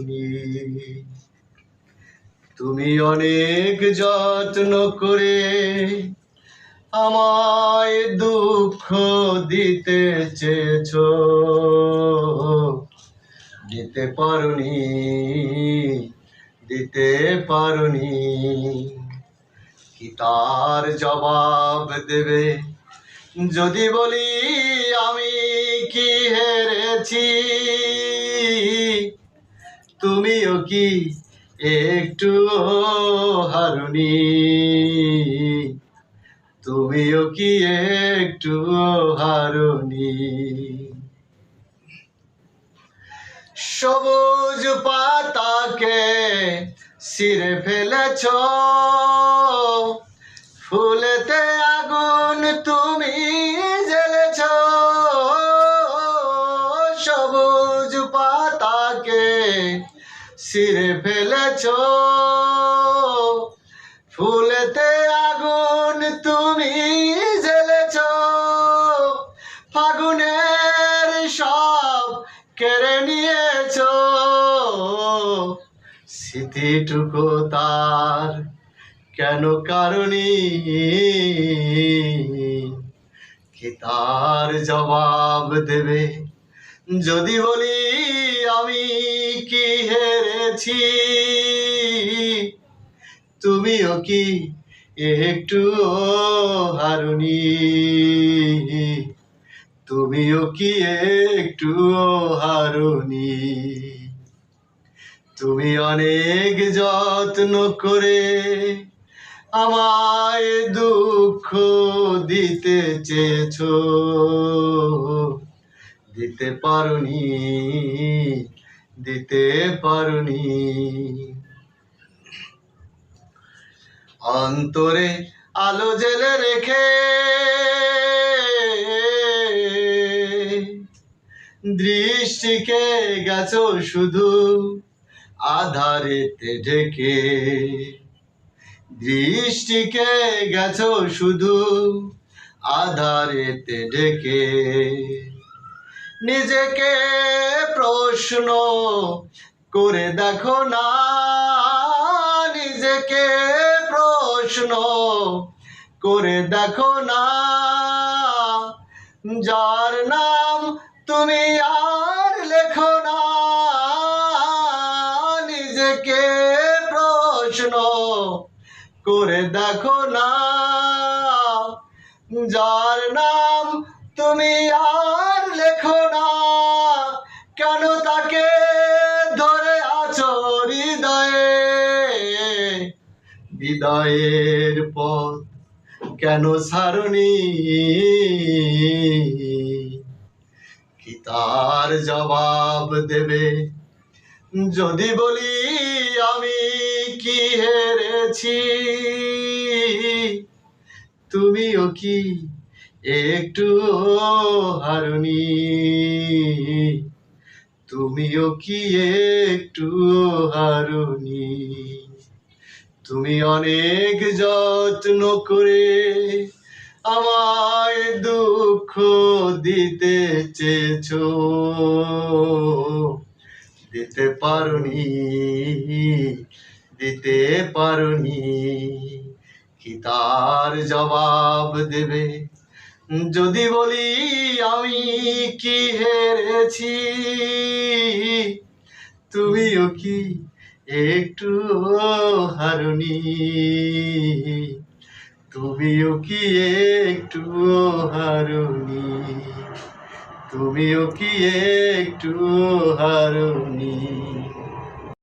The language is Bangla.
হারুনি তুমি অনেক যত্ন করে আমায় দুঃখ দিতে চেয়েছ। দিতে পারুনি দিতে পারুনি। কি তার জবাব দেবে? যদি বলি আমি কি হেরেছি? তুমিও কি একটু হারুনি? তুমিও কি একটু হারুনি? সবুজ পাতাকে সিরে ফেলেছ। ফুলেতে আগুন তুমি জ্বেলেছ। সবুজ পাতাকে সিরে ফেলেছ। ফুলেতে আগুন তুমি জ্বেলেছ। ফাগুনের সব কেড়ে নিয়েছ। স্মৃতিটুকু তার কেন কারণী? কি তার জবাব দেবে? যদি বলি আমি কি হেরেছি তুমিও কি একটু হারুনি? তুমিও কি একটু হারুনি? তুমি অনেক যত্ন করে আমায় দুঃখ দিতে চেয়েছ। দিতে পারুনি দিতে পারুনি। অন্তরে আলো জেলে রেখে দৃষ্টিকে গেছো শুধু আধারেতে ঢেকে। দৃষ্টিকে গেছো শুধু আধারেতে ঢেকে। নিজেকে প্রশ্ন করে দেখো না, নিজেকে প্রশ্ন করে দেখো না। যার নাম তুমি আর লেখো না, নিজেকে প্রশ্ন করে দেখো না। যার নাম তুমি আর বিদায়ের পথ কেন সারণী কি তার জবাব দেবে? যদি বলি আমি কি হেরেছি? তুমিও কি একটু হারুনি? তুমিও কি একটু হারুনি? তুমি অনেক যত্ন করে আমায় দুঃখ দিতে চেয়েছ। দিতে পারুনি দিতে পারুনি, কি তার জবাব দেবে? যদি বলি আমি কি হেরেছি, তুমিও কি একটু হারুনি তুমিও কি একটু হারুনি তুমিও কি একটু হারুনি?